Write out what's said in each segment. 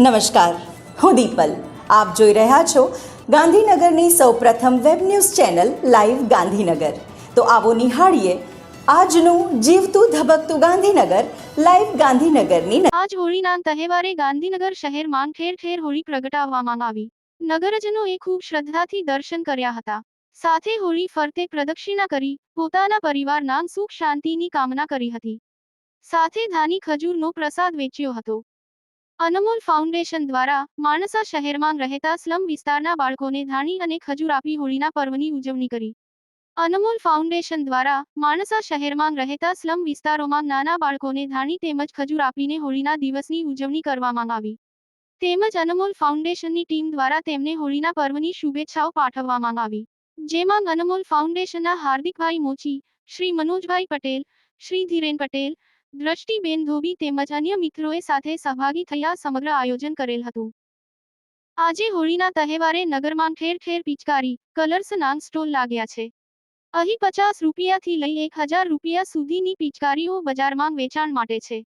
નમસ્કાર. હું દીપલ. આપ જોઈ રહ્યા છો ગાંધીનગરની સૌપ્રથમ web news channel live Gandhinagar. તો આવો નિહાળીએ આજનું જીવતું ધબકતું ગાંધીનગર, લાઈવ ગાંધીનગરની આજ હોળીના તહેવારે ગાંધીનગર શહેરમાં ઠેર ઠેર હોળી પ્રગટાવવામાં આવી. નગરજનોએ ખૂબ શ્રદ્ધાથી દર્શન કર્યા હતા. સાથે હોળી ફરતે પ્રદક્ષિણા કરી, પોતાના પરિવારના સુખ શાંતિની કામના કરી હતી. સાથે ધાની ખજૂરનો પ્રસાદ વેચ્યો હતો. અનમોલ ફાઉન્ડેશન દ્વારા માણસા શહેરમાં રહેતા સ્લમ વિસ્તારના બાળકોને ધાણી અને ખજૂર આપી હોળીના પર્વની ઉજવણી કરી. અનમોલ ફાઉન્ડેશન દ્વારા માણસા શહેરમાં રહેતા સ્લમ વિસ્તારોમાં નાના બાળકોને ધાણી તેમજ ખજૂર આપીને હોળીના દિવસની ઉજવણી કરવામાં આવી. તેમજ અનમોલ ફાઉન્ડેશનની ટીમ દ્વારા તેમને હોળીના પર્વની શુભેચ્છાઓ પાઠવવામાં આવી. જેમાં અનમોલ ફાઉન્ડેશનના હાર્દિકભાઈ મોચી, શ્રી મનોજભાઈ પટેલ, શ્રી ધીરેન પટેલ દ્રષ્ટિબેન ધોબી તેમજ અન્ય મિત્રોએ સાથે સહભાગી થયા સમગ્ર આયોજન કરેલ હતું. આજે હોળીના તહેવારે નગરમાં ઠેર ઠેર પિચકારી, કલર્સ નામ સ્ટોલ લાગ્યા છે. અહીં પચાસ રૂપિયાથી લઈ એક હજાર રૂપિયા સુધીની પિચકારીઓ બજારમાં વેચાણ માટે છે.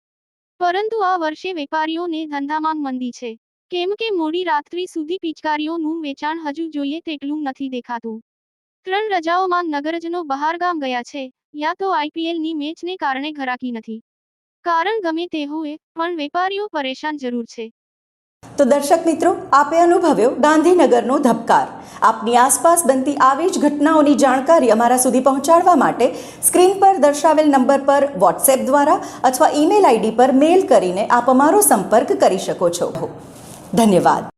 પરંતુ આ વર્ષે વેપારીઓને ધંધામાં મંદી છે. કેમ કે મોડી રાત્રિ સુધી પિચકારીઓનું વેચાણ હજુ જોઈએ તેટલું નથી દેખાતું. ત્રણ રજાઓમાં નગરજનો બહારગામ ગયા છે, યા તો આઈપીએલની મેચને કારણે ઘરાકી નથી. કારણ ગમે તે હોય, પણ વેપારીઓ પરેશાન જરૂર છે. તો દર્શક મિત્રો, આપે અનુભવ્યો ગાંધીનગરનો ધબકાર. આપની આસપાસ બનતી આવી જ ઘટનાઓની જાણકારી અમારા સુધી પહોંચાડવા માટે સ્ક્રીન પર દર્શાવેલ નંબર પર વોટ્સએપ દ્વારા અથવા ઈમેલ આઈડી પર મેલ કરીને આપ અમારો સંપર્ક કરી શકો છો. ધન્યવાદ.